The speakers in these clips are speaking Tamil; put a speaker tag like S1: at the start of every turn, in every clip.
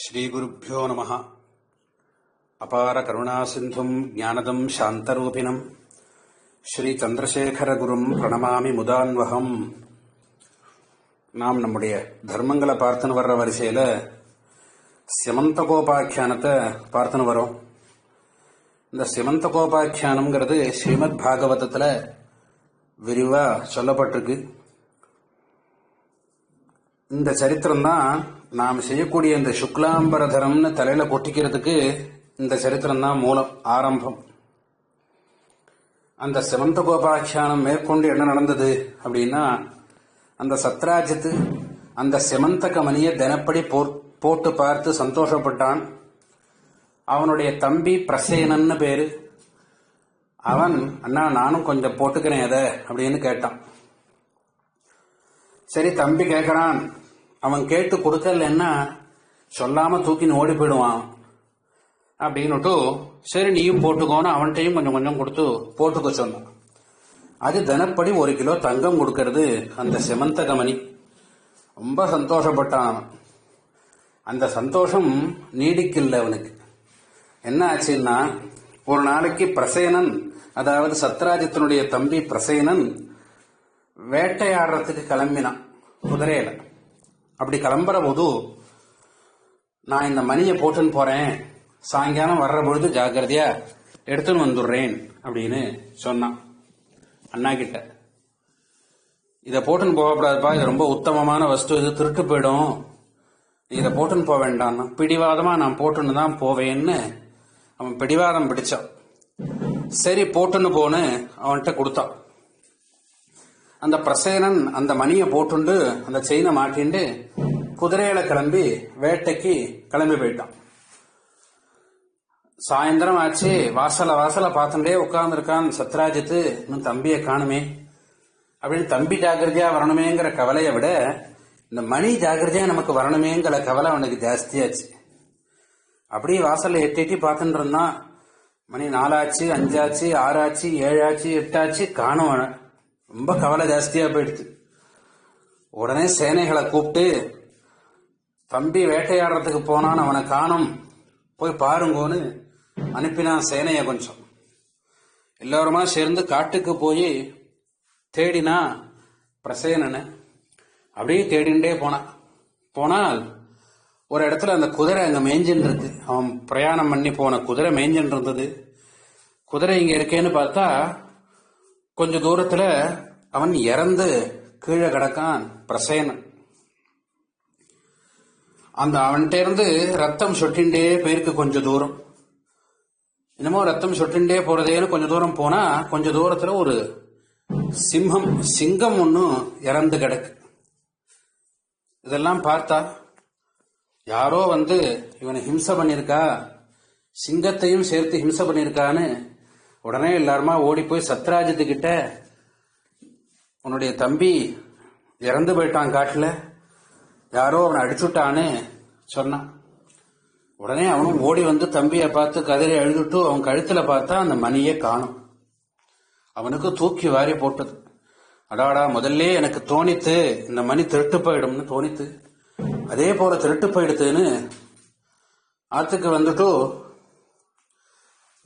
S1: ஸ்ரீகுருப்போ நம அபார கருணாசிந்தும் ஜானதம் சாந்தரூபிணம். ஸ்ரீ சந்திரசேகரகுரும் பிரணமாமி முதான்வகம். நாம் நம்முடைய தர்மங்களை பார்த்துன்னு வர்ற வரிசையில் சிமந்தகோபாக்கியானத்தை பார்த்துன்னு வரோம். இந்த சிமந்தகோபாக்கியானம்ங்கிறது ஸ்ரீமத் பாகவதத்தில் விரிவாக சொல்லப்பட்டிருக்கு. இந்த சரித்திரம் தான் நாம் செய்யக்கூடிய இந்த சுக்லாம்பரதரம்னு தலையில கொட்டிக்கிறதுக்கு இந்த சரித்திரம் தான் மூலம் ஆரம்பம். அந்த சிமந்த கோபாக்கியானம் மேற்கொண்டு என்ன நடந்தது அப்படின்னா அந்த சத்ராஜத்து அந்த சிமந்த கமனியை தினப்படி போர்- போட்டு பார்த்து சந்தோஷப்பட்டான். அவனுடைய தம்பி பிரசேனன்னு பேரு. அவன் அண்ணா நானும் கொஞ்சம் போட்டுக்கிறேன் எதை அப்படின்னு கேட்டான். சரி தம்பி கேட்கறான் அவன் கேட்டு கொடுக்கலன்னா சொல்லாம தூக்கின்னு ஓடி போயிடுவான். அப்படின்னுட்டு சரி நீயும் போட்டுக்கோன்னு அவன்கிட்டயும் கொஞ்சம் கொஞ்சம் கொடுத்து போட்டுக்க சொன்னான். அது தினப்படி ஒரு கிலோ தங்கம் கொடுக்கறது அந்த செமந்த கமனி. ரொம்ப சந்தோஷப்பட்டான் அவன். அந்த சந்தோஷம் நீடிக்கல அவனுக்கு. என்ன ஆச்சுன்னா ஒரு நாளைக்கு பிரசேனன் அதாவது சத்ராஜித்தனுடைய தம்பி பிரசேனன் வேட்டையாடுறதுக்கு கிளம்பினான். குதிரையில. அப்படி கிளம்புற போது நான் இந்த மணியை போட்டுன்னு போறேன். சாயங்காலம் வர்ற பொழுது ஜாக்கிரதையா எடுத்துன்னு வந்துடுறேன் அப்படின்னு சொன்னான். அண்ணா கிட்ட. இதை போட்டுன்னு போகக்கூடாதுப்பா இது ரொம்ப உத்தமமான வஸ்து இது திருட்டு போயிடும். இதை போட்டுன்னு போக வேண்டாம். பிடிவாதமா நான் போட்டுன்னு தான் போவேன்னு அவன் பிடிவாதம் பிடிச்சான். சரி போட்டுன்னு போன்னு அவன்கிட்ட கொடுத்தான். அந்த பிரசேனன் அந்த மணியை போட்டுண்டு அந்த செயினை மாட்டிண்டு குதிரையில கிளம்பி வேட்டைக்கு கிளம்பி போயிட்டான். சாயந்தரம் ஆச்சு. வாசல வாசல பார்த்துட்டே உட்கார்ந்துருக்கான். சத்ராஜித்து இன்னும் தம்பியை காணுமே. அப்படின்னு தம்பி ஜாகிரதையா வரணுமேங்கிற கவலையை விட இந்த மணி ஜாகிரதையா நமக்கு வரணுமேங்கிற கவலை அவனுக்கு ஜாஸ்தியாச்சு. அப்படியே வாசல்ல எட்டி எட்டி பார்த்துட்டு இருந்தான். மணி நாலாச்சு அஞ்சாச்சு ஆறாச்சு ஏழாச்சு எட்டாச்சு காணும் ரொம்ப கவலை ஜாஸ்தியா போயிடுது. உடனே சேனைகளை கூப்பிட்டு தம்பி வேட்டையாடுறதுக்கு போனான் அவனை காணும். போய் பாருங்கோன்னு அனுப்பினான் சேனையை கொஞ்சம். எல்லோருமா சேர்ந்து காட்டுக்கு போய் தேடினா பிரசேனனை. அப்படியே தேடிண்டே போனான் போனால் ஒரு இடத்துல அந்த குதிரை அங்கே மேய்ஞ்சின்னு இருக்கு அவன் பிரயாணம் பண்ணி போன குதிரை மேய்ஞ்சின்னு இருந்தது குதிரை இங்கே இருக்கேன்னு பார்த்தா கொஞ்ச தூரத்துல அவன் இறந்து கீழே கிடக்கான் பிரசேனன். அந்த அவன்கிட்ட இருந்து ரத்தம் சொட்டிண்டே போயிருக்கு கொஞ்ச தூரம். என்னமோ ரத்தம் சொட்டிண்டே போறதேன்னு கொஞ்ச தூரம் போனா கொஞ்ச தூரத்துல ஒரு சிம்மம் சிங்கம் ஒன்னும் இறந்து கிடக்கு. இதெல்லாம் பார்த்தா யாரோ வந்து இவனை ஹிம்சை பண்ணியிருக்கா சிங்கத்தையும் சேர்த்து ஹிம்சை பண்ணியிருக்கான்னு உடனே எல்லாருமா ஓடி போய் சத்ராஜித்து கிட்ட உன்னுடைய தம்பி இறந்து போயிட்டான் காட்டுல. யாரோ அவனை அடிச்சுட்டான்னு சொன்னான். உடனே அவனும் ஓடி வந்து தம்பியை பார்த்து கதறி எழுதிட்டு அவன் கழுத்துல பார்த்தா அந்த மணியே காணும். அவனுக்கு தூக்கி வாரி போட்டது. அடாடா முதல்ல எனக்கு தோணித்து இந்த மணி திருட்டு போயிடும்னு தோணித்து. அதே போல திருட்டு போயிடுத்துன்னு ஆத்துக்கு வந்துட்டு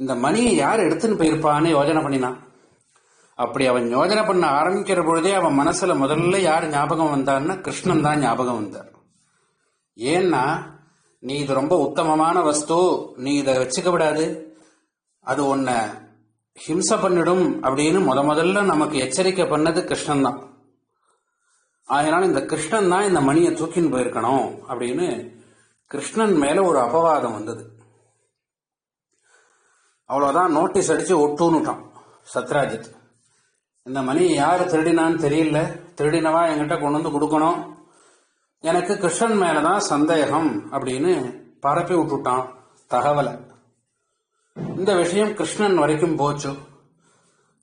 S1: இந்த மணியை யார் எடுத்துன்னு போயிருப்பான்னு யோஜனை பண்ணினான். அப்படி அவன் யோஜனை பண்ண ஆரம்பிக்கிற பொழுதே அவன் மனசுல முதல்ல யார் ஞாபகம் வந்தான்னா கிருஷ்ணன் தான் ஞாபகம் வந்தார். ஏன்னா நீ இது ரொம்ப உத்தமமான வஸ்து நீ இதை வச்சுக்க விடாது. அது உன்னை ஹிம்சை பண்ணிடும் அப்படின்னு முத முதல்ல நமக்கு எச்சரிக்கை பண்ணது கிருஷ்ணன் தான். அதனால இந்த கிருஷ்ணன் தான் இந்த மணியை தூக்கின்னு போயிருக்கணும் அப்படின்னு கிருஷ்ணன் மேல ஒரு அபவாதம் வந்தது. அவ்வளோதான் நோட்டீஸ் அடித்து ஒட்டுன்னுட்டான். சத்ராஜித். இந்த மணி யார் திருடினான்னு தெரியல. திருடினவா என்கிட்ட கொண்டு வந்து கொடுக்கணும். எனக்கு கிருஷ்ணன் மேலே தான் சந்தேகம் அப்படின்னு பரப்பி விட்டுட்டான் தகவலை. இந்த விஷயம் கிருஷ்ணன் வரைக்கும் போச்சு.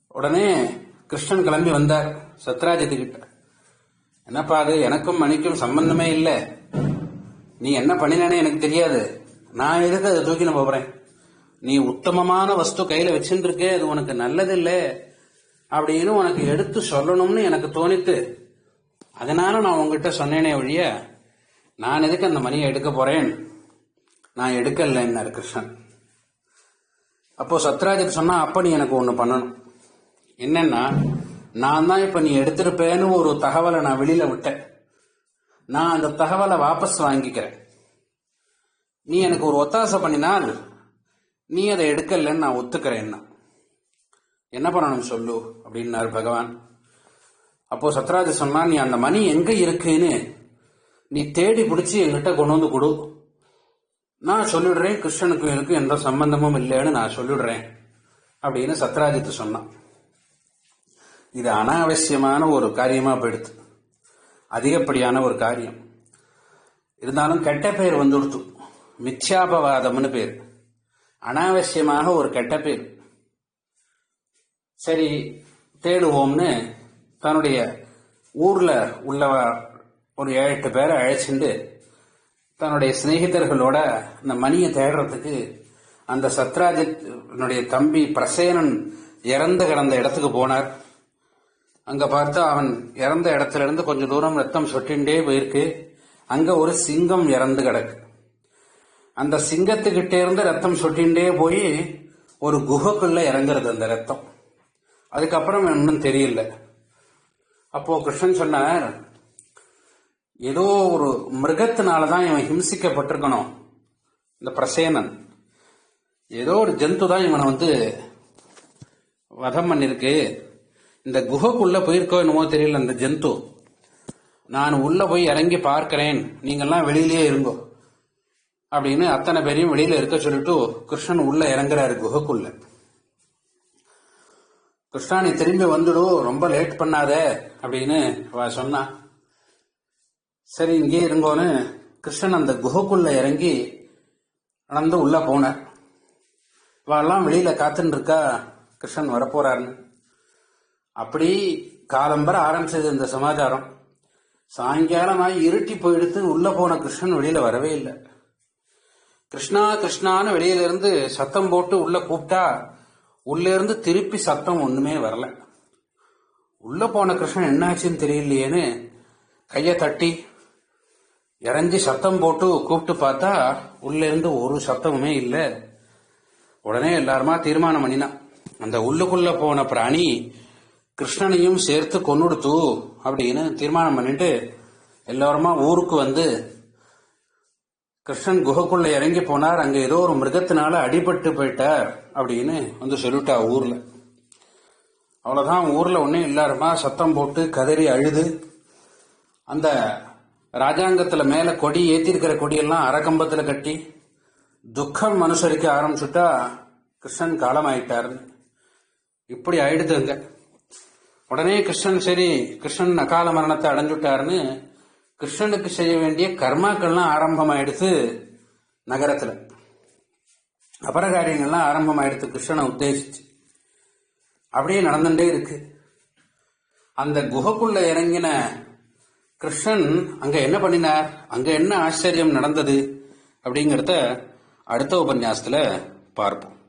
S1: உடனே கிருஷ்ணன் கிளம்பி வந்தார் சத்ராஜித்து கிட்ட. என்னப்பா அது? எனக்கும் மணிக்கும் சம்பந்தமே இல்லை. நீ என்ன பண்ணினானே எனக்கு தெரியாது. நான் எதுக்கு அதை தூக்கின போகிறேன் நீ உத்தமமான வஸ்து கையில வச்சுட்டு அது உனக்கு நல்லதில்லை அப்படின்னு உனக்கு எடுத்து சொல்லணும்னு எனக்கு தோணித்து அதனால நான் உங்ககிட்ட சொன்னேனே ஒழிய நான் எதுக்கு அந்த மணியை எடுக்க போறேன்? நான் எடுக்கலைன்னாரு கிருஷ்ணன். அப்போ சத்ராஜுக்கு சொன்னா அப்ப நீ எனக்கு ஒண்ணு பண்ணணும். என்னன்னா நான் தான் இப்ப நீ எடுத்திருப்பேன்னு ஒரு தகவலை நான் வெளியில விட்டேன். நான் அந்த தகவலை வாபஸ் வாங்கிக்கிறேன். நீ எனக்கு ஒரு ஒத்தாசை பண்ணினால் நீ அதை எடுக்கலன்னு நான் ஒத்துக்கிறேன்னா என்ன? பண்ணணும் சொல்லு அப்படின்னார் பகவான். அப்போ சத்ராஜ சொன்னா நீ அந்த மணி எங்க இருக்குன்னு நீ தேடி பிடிச்சி என்கிட்ட கொண்டு வந்து கொடு. நான் சொல்லிடுறேன் கிருஷ்ணனுக்கும் எனக்கும் எந்த சம்பந்தமும் இல்லைன்னு நான் சொல்லிடுறேன் அப்படின்னு சத்ராஜித்து சொன்னான். இது அனாவசியமான ஒரு காரியமா போயிடுது. அதிகப்படியான ஒரு காரியம். இருந்தாலும் கெட்ட பேர் வந்துடுத்து மித்யாபவாதம்னு பேர். அனாவசியமாக ஒரு கெட்ட பேர் சரி தேடுவோம்னு தன்னுடைய ஊரில் உள்ள ஒரு ஏழு எட்டு பேரை அழைச்சிண்டு தன்னுடைய சிநேகிதர்களோட இந்த மணியை தேடுறதுக்கு அந்த சத்ராஜித்னுடைய தம்பி பிரசேனன் இறந்து கிடந்த இடத்துக்கு போனார். அங்கே பார்த்தா அவன் இறந்த இடத்துல இருந்து கொஞ்சம் தூரம் ரத்தம் சொட்டிண்டே போயிருக்கு. அங்கே ஒரு சிங்கம் இறந்து கிடக்கு. அந்த சிங்கத்துக்கிட்டே இருந்து ரத்தம் சொட்டிண்டே போய் ஒரு குகைக்குள்ளே இறங்குறது அந்த ரத்தம். அதுக்கப்புறம் ஒன்றும் தெரியல. அப்போ கிருஷ்ணன் சொன்னார் ஏதோ ஒரு மிருகத்தினால தான் இவன் ஹிம்சிக்கப்பட்டிருக்கணும் இந்த பிரசேனன். ஏதோ ஒரு ஜந்து தான் இவனை வந்து வதம் பண்ணியிருக்கு இந்த குகைக்குள்ளே போயிருக்கோ என்னமோ தெரியல அந்த ஜந்து. நான் உள்ளே போய் இறங்கி பார்க்கிறேன். நீங்கள்லாம் வெளியிலேயே இருங்கோ. அப்படின்னு அத்தனை பேரையும் வெளியில இருக்க சொல்லிட்டு கிருஷ்ணன் உள்ள இறங்குறாரு குகைக்குள்ள. கிருஷ்ணா நீ திரும்பி வந்துடு ரொம்ப லேட் பண்ணாத அப்படின்னு அவ சொன்னா. சரி இங்கே இருங்கோன்னு கிருஷ்ணன் அந்த குகைக்குள்ள இறங்கி நடந்து உள்ள போன இவெல்லாம் வெளியில காத்துன்னு இருக்கா கிருஷ்ணன் வரப்போறாருன்னு. அப்படி காலம்பர ஆரம்பிச்சது இந்த சமாச்சாரம். சாயங்காலமாய் இருட்டி போயிடுத்து உள்ள போன கிருஷ்ணன் வெளியில வரவே இல்லை. கிருஷ்ணா கிருஷ்ணான்னு வெளியில இருந்து சத்தம் போட்டு உள்ள கூப்பிட்டா உள்ள இருந்து திருப்பி சத்தம் ஒண்ணுமே வரல. உள்ள போன கிருஷ்ணன் என்னாச்சுன்னு தெரியலையேன்னு கைய தட்டி இறஞ்சி சத்தம் போட்டு கூப்பிட்டு பார்த்தா உள்ள இருந்து ஒரு சத்தமுமே இல்லை. உடனே எல்லாருமா தீர்மானம் பண்ணினான் அந்த உள்ளுக்குள்ள போன பிராணி கிருஷ்ணனையும் சேர்த்து கொன்னுடுத்து அப்படின்னு தீர்மானம் பண்ணிட்டு எல்லாருமா ஊருக்கு வந்து கிருஷ்ணன் குகைக்குள்ள இறங்கி போனார். அங்க ஏதோ ஒரு மிருகத்தினால அடிபட்டு போயிட்டார் அப்படின்னு வந்து சொல்லிட்டா ஊர்ல. அவ்வளவுதான் ஊர்ல ஒன்னே எல்லாருமா சத்தம் போட்டு கதறி அழுது. அந்த ராஜாங்கத்துல மேல கொடி ஏத்திருக்கிற கொடியெல்லாம் அறக்கம்பத்துல கட்டி துக்கம் அனுசரிக்க ஆரம்பிச்சுட்டா கிருஷ்ணன் காலமாயிட்டாருன்னு. இப்படி ஆயிடுதுங்க உடனே கிருஷ்ணன் சரி கிருஷ்ணன் அகால மரணத்தை அடைஞ்சுட்டாருன்னு கிருஷ்ணனுக்கு செய்ய வேண்டிய கர்மாக்கள்லாம் ஆரம்பமாயிடுத்து நகரத்துல. அபரகாரியங்கள்லாம் ஆரம்பமாயிடுத்து கிருஷ்ணனை உத்தேசிச்சு. அப்படியே நடந்துட்டே இருக்கு. அந்த குகைக்குள்ள இறங்கின கிருஷ்ணன் அங்க என்ன பண்ணினார்? அங்க என்ன ஆச்சரியம் நடந்தது? அப்படிங்கறத அடுத்த உபன்யாசத்துல பார்ப்போம்.